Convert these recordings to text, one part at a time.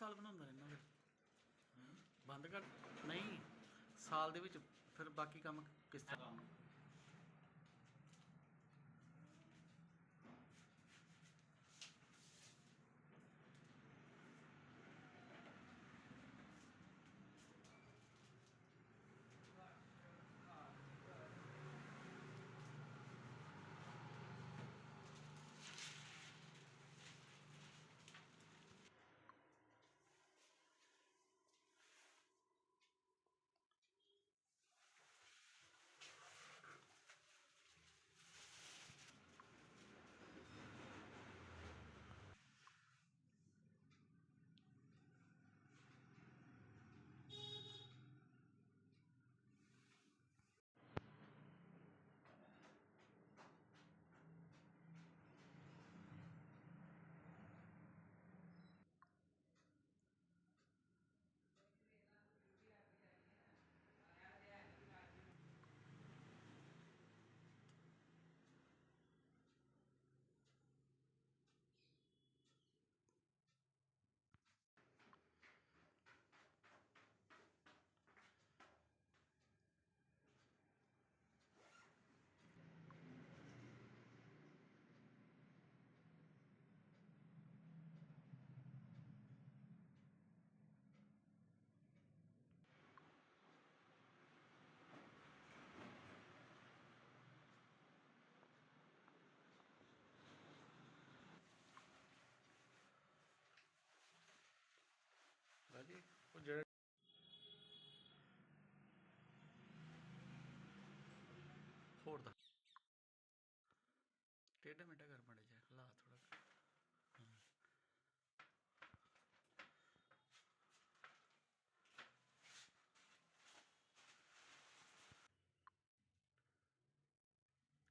ਸਾਲ ਬਣਾਉਂਦਾ ਰਹਿਣਾ ਫਿਰ ਬੰਦ ਕਰ। ਨਹੀਂ, ਸਾਲ ਦੇ ਵਿੱਚ ਫਿਰ ਬਾਕੀ ਕੰਮ ਕਿਸ ਤਰ੍ਹਾਂ ਰਾਜੀ ਉਹ ਜਿਹੜਾ ਹੋਰ ਦਾ ਟੇਢਾ ਮੇਢਾ ਕਰ ਮੜੇ ਜਾ ਲਾ ਥੋੜਾ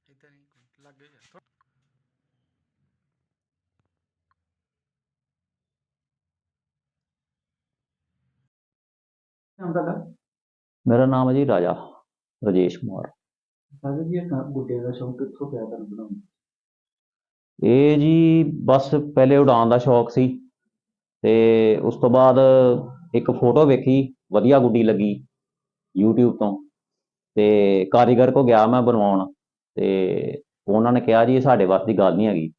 ਇਦਾਂ ਨਹੀਂ ਲੱਗ ਜਾ ਥੋੜ੍ਹਾ- ਨਾਮ ਤੁਹਾਡਾ ਮੇਰਾ ਨਾਮ ਹੈ ਜੀ ਰਾਜਾ ਰਜੇਸ਼ ਕੁਮਾਰ ਸਾਗਰ ਜੀ ਇਹ ਗੁੱਡੇ ਦਾ ਸ਼ੌਂਕ ਕਿੱਥੋਂ ਪਿਆ ਤੁਹਾਨੂੰ ਬਣਾਉਣ ਦਾ? ਇਹ ਜੀ ਬਸ ਪਹਿਲੇ ਉਡਾਨ ਦਾ ਸ਼ੌਕ ਸੀ ਤੇ ਉਸ ਤੋਂ ਬਾਅਦ ਇੱਕ ਫੋਟੋ ਵੇਖੀ, ਵਧੀਆ ਗੁੱਡੀ ਲੱਗੀ YouTube ਤੋਂ ਤੇ ਕਾਰੀਗਰ ਕੋ ਗਿਆ ਮੈਂ ਬਣਵਾਉਣ ਤੇ ਉਹਨਾਂ ਨੇ ਕਿਹਾ ਜੀ ਇਹ ਸਾਡੇ ਵਾਸਤੇ ਗੱਲ ਨਹੀਂ ਹੈਗੀ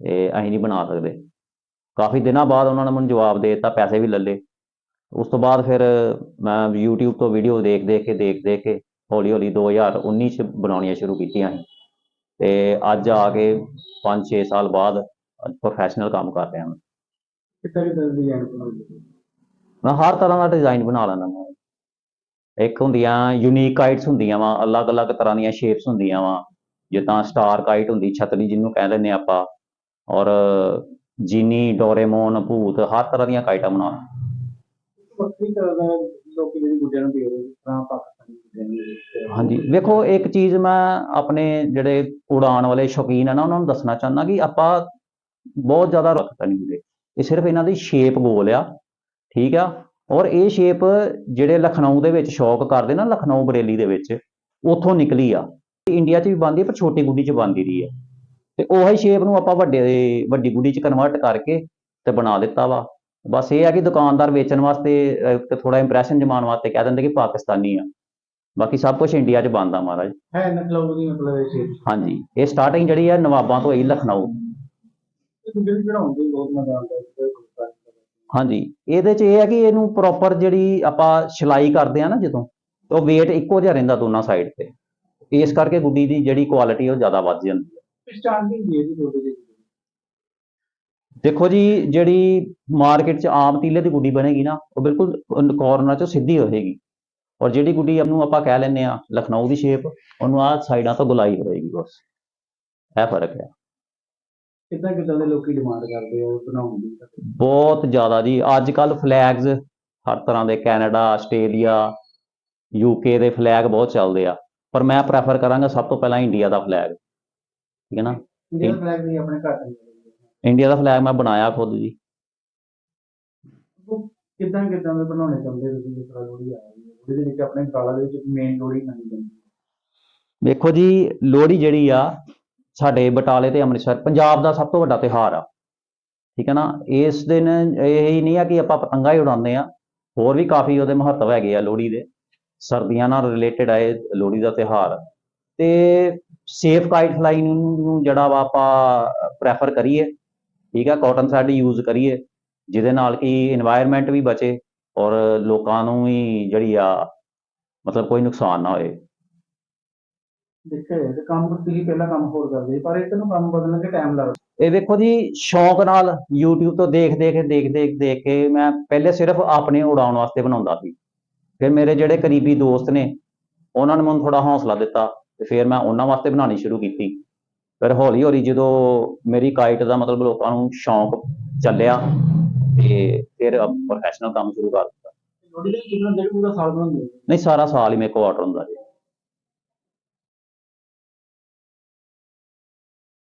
ਇਹ ਅਸੀਂ ਨਹੀਂ ਬਣਾ ਸਕਦੇ। ਕਾਫੀ ਦਿਨਾਂ ਬਾਅਦ ਉਹਨਾਂ ਨੇ ਮੈਨੂੰ ਜਵਾਬ ਦੇ ਦਿੱਤਾ, ਪੈਸੇ ਵੀ ਲੱਲੇ ਉਸ ਤੋਂ ਬਾਅਦ ਫਿਰ ਮੈਂ YouTube ਤੋਂ ਵੀਡੀਓ ਦੇਖ ਦੇਖ ਕੇ ਦੇਖ ਦੇਖ ਕੇ ਹੌਲੀ ਹੌਲੀ 2019 ਚ ਬਣਾਉਣੀਆਂ ਸ਼ੁਰੂ ਕੀਤੀਆਂ ਸੀ। ਤੇ ਅੱਜ ਆ ਕੇ 5-6 ਸਾਲ ਬਾਅਦ ਪ੍ਰੋਫੈਸ਼ਨਲ ਕੰਮ ਕਰ ਰਿਹਾ ਹਾਂ ਡਿਜ਼ਾਈਨ ਬਣਾਉਂਦੇ ਮੈਂ ਹਰ ਤਰ੍ਹਾਂ ਦਾ ਡਿਜ਼ਾਈਨ ਬਣਾ ਲੈਂਦਾ ਹਾਂ ਇੱਕ ਹੁੰਦੀਆਂ ਯੂਨੀਕ ਕਾਈਟਸ ਹੁੰਦੀਆਂ ਵਾ ਅਲੱਗ-ਅਲੱਗ ਤਰ੍ਹਾਂ ਦੀਆਂ ਸ਼ੇਪਸ ਹੁੰਦੀਆਂ ਵਾ। ਜਿੱਦਾਂ ਸਟਾਰ ਕਾਈਟ ਹੁੰਦੀ ਛਤਰੀ ਜਿਹਨੂੰ ਕਹਿ ਦਿੰਦੇ ਆਪਾਂ। ਔਰ ਜੀਨੀ ਡੋਰੇਮੋਨ ਭੂਤ ਹਰ ਤਰ੍ਹਾਂ ਦੀਆਂ ਕਾਈਟਾਂ ਬਣਾ ਵੱਖਰੀ ਤਰ੍ਹਾਂ ਦਾ ਲੋਕ ਜਿਹੜੀ ਗੁੱਡਿਆਂ ਨੂੰ ਦੇ ਰਹੇ ਪਾਕਿਸਤਾਨੀ। ਹਾਂਜੀ। ਵੇਖੋ ਇੱਕ ਚੀਜ਼ ਮੈਂ ਆਪਣੇ ਜਿਹੜੇ ਉਡਾਣ ਵਾਲੇ ਸ਼ੌਕੀਨ ਆ ਨਾ ਉਹਨਾਂ ਨੂੰ ਦੱਸਣਾ ਚਾਹੁੰਦਾ ਕਿ ਆਪਾਂ ਬਹੁਤ ਜ਼ਿਆਦਾ ਰੱਖਤਾ ਨਹੀਂ ਹੁੰਦੇ। ਇਹ ਸਿਰਫ ਇਹਨਾਂ ਦੀ ਸ਼ੇਪ ਗੋਲ ਆ ਠੀਕ ਆ? ਔਰ ਇਹ ਸ਼ੇਪ ਜਿਹੜੇ ਲਖਨਊ ਦੇ ਵਿੱਚ ਸ਼ੌਕ ਕਰਦੇ ਨਾ ਲਖਨਊ ਬਰੇਲੀ ਦੇ ਵਿੱਚ ਉੱਥੋਂ ਨਿਕਲੀ ਆ। ਇੰਡੀਆ 'ਚ ਵੀ ਬਣਦੀ ਆ ਪਰ ਛੋਟੀ ਗੁੱਡੀ 'ਚ ਬਣਦੀ ਰਹੀ ਹੈ ਤੇ ਉਹੀ ਸ਼ੇਪ ਨੂੰ ਆਪਾਂ ਵੱਡੇ ਵੱਡੀ ਗੁੱਡੀ 'ਚ ਕਨਵਰਟ ਕਰਕੇ ਤੇ ਬਣਾ ਦਿੱਤਾ ਵਾ। ਬਸ ਇਹ ਆ ਕਿ ਦੁਕਾਨਦਾਰ ਵੇਚਣ ਵਾਸਤੇ ਅਹ, ਤੇ ਥੋੜਾ ਇੰਪ੍ਰੈਸ਼ਨ ਜਮਾਉਣ ਵਾਸਤੇ ਕਹਿ ਦਿੰਦੇ ਕਿ ਪਾਕਿਸਤਾਨੀ ਆ। ਬਾਕੀ ਸਭ ਕੁਝ ਇੰਡੀਆ 'ਚ ਬਣਦਾ ਮਹਾਰਾਜ। ਹੈ ਨਕਲੌ ਦੀ ਮਤਲਬ ਇਹ ਸ਼ੇਪ ਹਾਂਜੀ ਇਹ ਸਟਾਰਟਿੰਗ ਜਿਹੜੀ ਹੈ ਨਵਾਬਾਂ ਤੋਂ ਹੋਈ ਲਖਨਊ। ਬਹੁਤ ਮਜ਼ਾ ਹਾਂਜੀ ਇਹਦੇ 'ਚ ਇਹ ਹੈ ਕਿ ਇਹਨੂੰ ਪ੍ਰੋਪਰ ਜਿਹੜੀ ਆਪਾਂ ਸਿਲਾਈ ਕਰਦੇ ਆ ਨਾ ਜਦੋਂ ਤੇ ਉਹ weight ਇੱਕੋ ਜਿਹਾ ਰਹਿੰਦਾ ਦੋਨਾਂ ਸਾਈਡ ਤੇ। ਇਸ ਕਰਕੇ ਗੁੱਡੀ ਦੀ ਜਿਹੜੀ ਕੁਆਲਿਟੀ ਉਹ ਜ਼ਿਆਦਾ ਵੱਧ ਜਾਂਦੀ ਹੈ। ਸਟਾਰਟਿੰਗ ਦੀ ਇਹਦੀ ਗੁੱਡੇ ਦੀ ਦੇਖੋ ਜੀ ਜਿਹੜੀ ਮਾਰਕੀਟ 'ਚ ਆਮ ਤੀਲੇ ਦੀ ਗੁੱਡੀ ਬਣੇਗੀ ਨਾ ਉਹ ਬਿਲਕੁਲ ਕਾਰਨਰ 'ਚੋਂ ਸਿੱਧੀ ਹੋਏਗੀ। ਔਰ ਜਿਹੜੀ ਗੁੱਡੀ ਨੂੰ ਆਪਾਂ ਕਹਿ ਲੈਂਦੇ ਆ ਲਖਨਊ ਦੀ ਸ਼ੇਪ ਉਹਨੂੰ ਆਹ ਸਾਈਡਾਂ ਤੋਂ ਗੁਲਾਈ ਹੋਏਗੀ ਬਸ। ਇਹ ਫ਼ਰਕ ਹੈ। ਕਿੱਦਾਂ ਕਿੱਦਾਂ ਦੇ ਲੋਕੀ ਡਿਮਾਂਡ ਕਰਦੇ ਆ ਬਣਾਉਣ ਦੀ ਬਹੁਤ ਜ਼ਿਆਦਾ ਜੀ। ਅੱਜ ਕੱਲ ਫਲੈਗਸ ਹਰ ਤਰ੍ਹਾਂ ਦੇ ਕੈਨੇਡਾ ਆਸਟ੍ਰੇਲੀਆ ਯੂਕੇ ਦੇ ਫਲੈਗ ਬਹੁਤ ਚੱਲਦੇ ਆ। ਪਰ ਮੈਂ ਪ੍ਰੈਫਰ ਕਰਾਂਗਾ ਸਭ ਤੋਂ ਪਹਿਲਾਂ ਇੰਡੀਆ ਦਾ ਫਲੈਗ ਠੀਕ ਹੈ ਨਾ? ਇੰਡੀਅਨ ਫਲੈਗ ਦੀ ਆਪਣੇ ਘਰ ਦੀ ਇੰਡੀਆ ਦਾ ਫਲੈਗ ਮੈਂ ਬਣਾਇਆ ਖੁਦ ਜੀ। ਕਿੱਦਾਂ ਕਿੱਦਾਂ ਦੇ ਬਣਾਉਣੇ ਚਾਹੁੰਦੇ ਤੁਸੀਂ? ਜਿਸ ਤਰ੍ਹਾਂ ਲੋਹੜੀ ਆ ਜਿਹਦੇ ਲਈ ਆਪਣੇ ਗਾਲਾ ਦੇ ਵਿੱਚ ਮੇਨ ਲੋੜੀ ਮੰਨੀ ਜਾਂਦੀ ਹੈ। ਵੇਖੋ ਜੀ, ਲੋਹੜੀ ਜਿਹੜੀ ਆ, ਸਾਡੇ ਬਟਾਲੇ ਤੇ ਅੰਮ੍ਰਿਤਸਰ, ਪੰਜਾਬ ਦਾ ਸਭ ਤੋਂ ਵੱਡਾ ਤਿਉਹਾਰ ਆ। ਠੀਕ ਹੈ ਨਾ? ਇਸ ਦਿਨ ਇਹ ਹੀ ਨਹੀਂ ਆ ਕਿ ਆਪਾਂ ਪਤੰਗਾ ਹੀ ਉਡਾਉਂਦੇ ਆ ਹੋਰ ਵੀ ਕਾਫੀ ਉਹਦੇ ਮਹੱਤਵ ਹੈਗੇ ਆ ਲੋਹੜੀ ਦੇ। ਸਰਦੀਆਂ ਨਾਲ ਰਿਲੇਟਡ ਆ ਇਹ ਲੋਹੜੀ ਦਾ ਤਿਉਹਾਰ। ਤੇ ਸੇਫ ਕਾਈਟ ਫਲਾਈ ਨੂੰ ਜਿਹੜਾ ਵਾ ਆਪਾਂ ਪ੍ਰੈਫਰ ਕਰੀਏ। ਠੀਕ ਆ ਕਾਟਨ ਸਾਡੀ ਯੂਜ਼ ਕਰੀਏ। ਜਿਹਦੇ ਨਾਲ ਕਿ এনवायरमेंट ਵੀ ਬਚੇ। ਔਰ ਲੋਕਾਂ ਨੂੰ ਵੀ ਜਿਹੜੀ ਆ ਮਤਲਬ ਕੋਈ ਨੁਕਸਾਨ ਨਾ ਹੋਏ। ਦੇਖਿਆ ਜਾਏ ਤੇ ਕੰਮ ਤੁਸੀਂ ਪਹਿਲਾਂ ਕੰਮ ਹੋਰ ਕਰਦੇ ਸੀ, ਪਰ ਇਹ ਨੂੰ ਕੰਮ ਬਦਲਣ ਕੇ ਟਾਈਮ ਲੱਗਦਾ। ਇਹ ਵੇਖੋ ਜੀ ਸ਼ੌਂਕ ਨਾਲ YouTube ਤੋਂ ਦੇਖ ਦੇਖ ਦੇਖ ਦੇਖ ਦੇਖ ਕੇ ਮੈਂ ਪਹਿਲੇ ਸਿਰਫ ਆਪਣੇ ਉਡਾਉਣ ਵਾਸਤੇ ਬਣਾਉਂਦਾ ਸੀ। ਫਿਰ ਮੇਰੇ ਜਿਹੜੇ ਕਰੀਬੀ ਦੋਸਤ ਨੇ ਉਹਨਾਂ ਨੇ ਮੈਨੂੰ ਥੋੜਾ ਹੌਸਲਾ ਦਿੱਤਾ ਤੇ ਫਿਰ ਮੈਂ ਉਹਨਾਂ ਵਾਸਤੇ ਬਣਾਉਣੀ ਸ਼ੁਰੂ ਕੀਤੀ। ਫਿਰ ਹੌਲੀ ਹੌਲੀ ਜਦੋਂ ਮੇਰੀ ਕਾਈਟ ਦਾ ਮਤਲਬ ਲੋਕਾਂ ਨੂੰ ਸ਼ੌਂਕ ਚੱਲਿਆ ਤੇ ਫਿਰ ਪ੍ਰੋਫੈਸ਼ਨਲ ਕੰਮ ਸ਼ੁਰੂ ਕਰ ਦਿੱਤਾ। ਲੋੜੀ ਦੇ ਕਿੰਨਾ ਡੇਢ ਪੂਰਾ ਸਾਲ ਬਣਾਉਂਦੇ ਹੋ? ਨਹੀਂ ਸਾਰਾ ਸਾਲ ਹੀ ਮੇਰੇ ਕੋਲ ਆਰਡਰ ਹੁੰਦਾ ਜੀ।